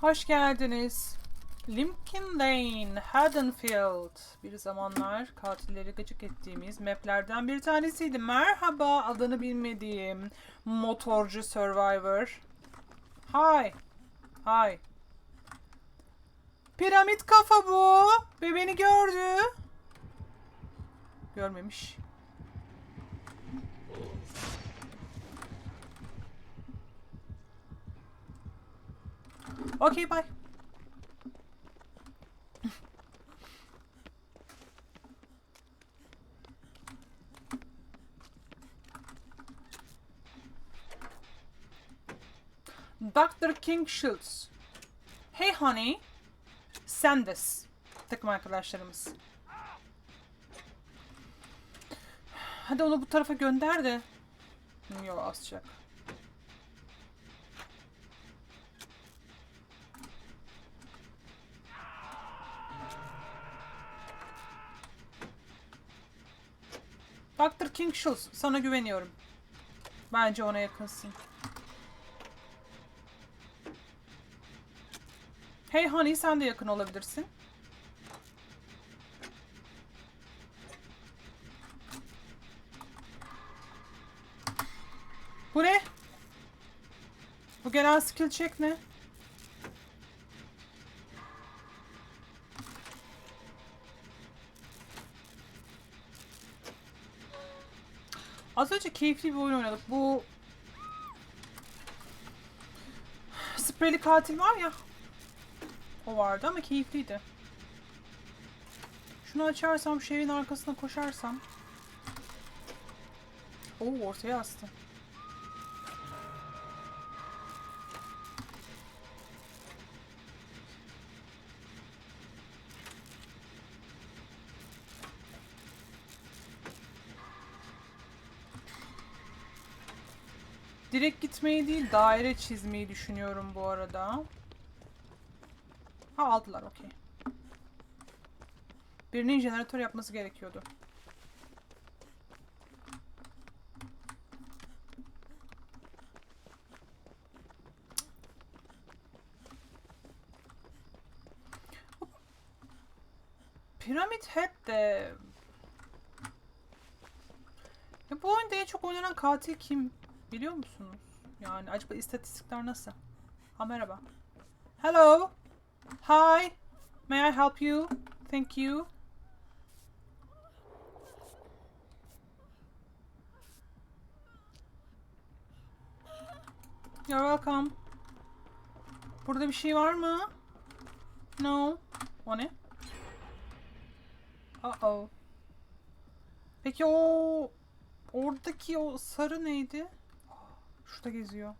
Hoş geldiniz. Lincoln Lane, Haddonfield. Bir zamanlar katilleri gıcık ettiğimiz maplerden bir tanesiydi. Merhaba, adını bilmediğim motorcu survivor. Hi. Hi. Piramit kafa bu. Ve gördü. Görmemiş. Okay, bye. Dr. King Schultz. Hey honey. Sanders. Takım arkadaşlarımız. Hadi onu bu tarafa gönder de. Yok asacak. Dr. King Schultz, sana güveniyorum. Bence ona yakınsın. Hey honey, sen de yakın olabilirsin. Bu ne? Bu gelen skill check ne? Az önce keyifli bir oyun oynadık. Bu spreyli katil var ya. O vardı ama keyifliydi. Şunu açarsam, şu evin arkasına koşarsam. Oo ortaya astı. Direkt gitmeyi değil, daire çizmeyi düşünüyorum bu arada. Ha aldılar, okey. Birinin jeneratör yapması gerekiyordu. Pyramid Head de... Ya bu oyunda en çok oynanan katil kim? Biliyor musunuz? Yani acaba istatistikler nasıl? Ha merhaba. Hello. Hi. May I help you? Thank you. You're welcome. Burada bir şey var mı? No. O ne? Uh oh. Peki o oradaki o sarı neydi? Şurada geziyor.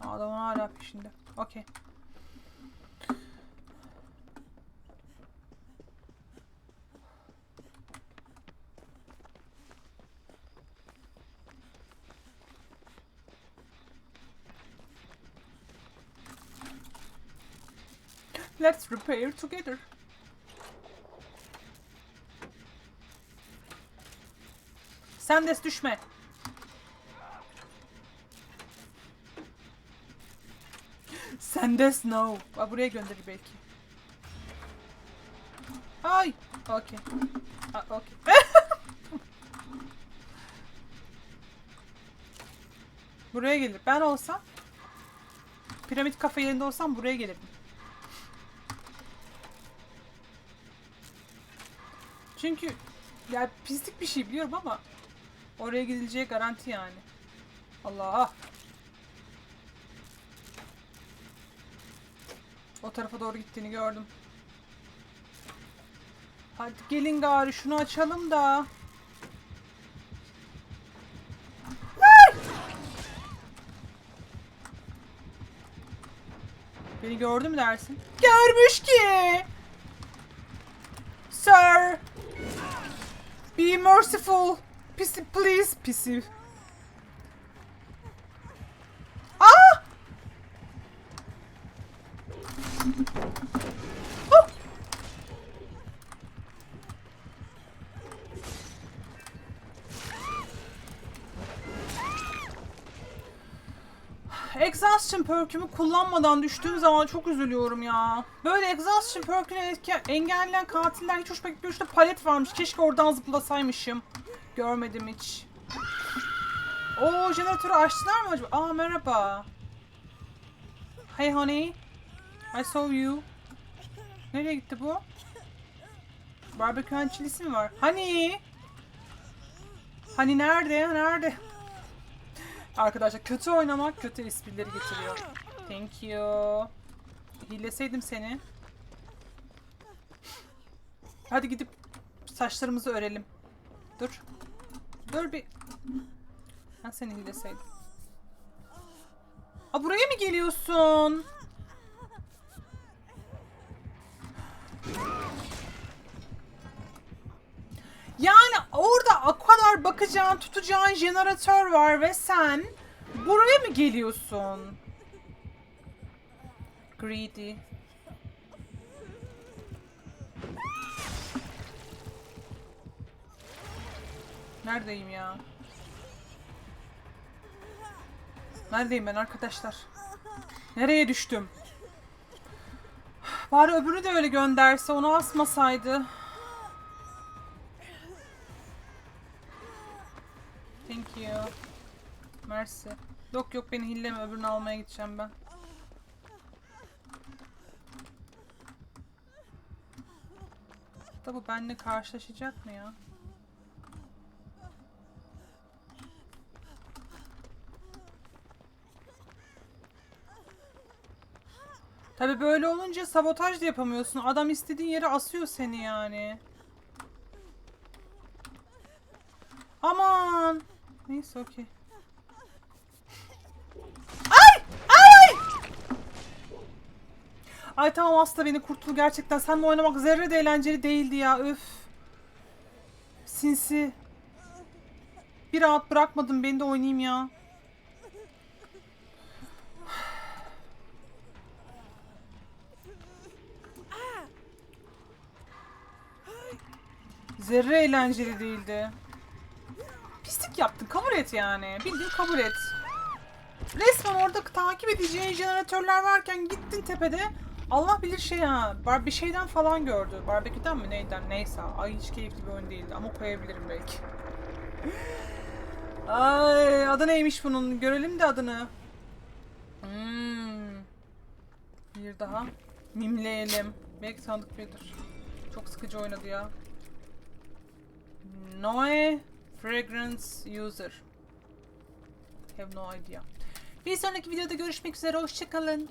Adam hala peşinde. Okey. Let's repair together. Sen de düşme. Sen de snow. Aa, buraya gönderir belki. Ay. Okey. Okey. buraya gelir. Ben olsam piramit kafe yerinde olsam buraya gelirdim. Çünkü ya pislik bir şey biliyorum ama oraya gidileceği garanti yani. Allah. O tarafa doğru gittiğini gördüm. Hadi gelin gari şunu açalım da. Beni gördü mü dersin? Görmüş ki. Sir. Be merciful. Pissy please. Pissy. Exhaustion perk'ümü kullanmadan düştüğüm zaman çok üzülüyorum ya. Böyle exhaustion perk'ünü etki- engelleyen katiller hiç hoşuma gitmiyor. Şurada palet varmış. Keşke oradan zıplasaymışım. Görmedim hiç. Oo jeneratörü açtılar mı acaba? Aa merhaba. Hey honey. I saw you. Nereye gitti bu? Barbekü and chilisi mi var? Hani? Hani nerede? Nerede? Arkadaşlar kötü oynamak kötü esprileri getiriyor. Thank you. Hileseydim seni. Hadi gidip saçlarımızı örelim. Dur. Dur bir. Ben seni hileseydim. Aa buraya mı geliyorsun? Yani orada o kadar bakacağın, tutacağın jeneratör var ve sen buraya mı geliyorsun? Greedy. Neredeyim ya? Neredeyim ben arkadaşlar? Nereye düştüm? Bari öbürü de öyle gönderse onu asmasaydı. Mersi. Yok yok beni hilleme öbürünü almaya gideceğim ben. Da bu benimle karşılaşacak mı ya? Tabi böyle olunca sabotaj da yapamıyorsun. Adam istediğin yere asıyor seni yani. Aman. Neyse okey. Ay! Ay! Ay! Ay tamam hasta beni kurtul gerçekten. Seninle oynamak zerre de eğlenceli değildi ya. Öf. Sinsi. Bir rahat bırakmadın beni de oynayayım ya. Zerre eğlenceli değildi. Pislik yaptın. Kabul et yani. Bildiğin kabul et. Resmen orada takip edeceğin jeneratörler varken gittin tepede. Allah bilir şey ha. Bar bir şeyden falan gördü. Barbeküden mi neyden neyse. Ay hiç keyifli bir oyun değildi ama koyabilirim belki. Ay adı neymiş bunun? Görelim de adını. Hmm. Bir daha. Mimleyelim. Belki tanıdık biridir. Çok sıkıcı oynadı ya. Noe Fragrance User. Have no idea. Bir sonraki videoda görüşmek üzere. Hoşçakalın.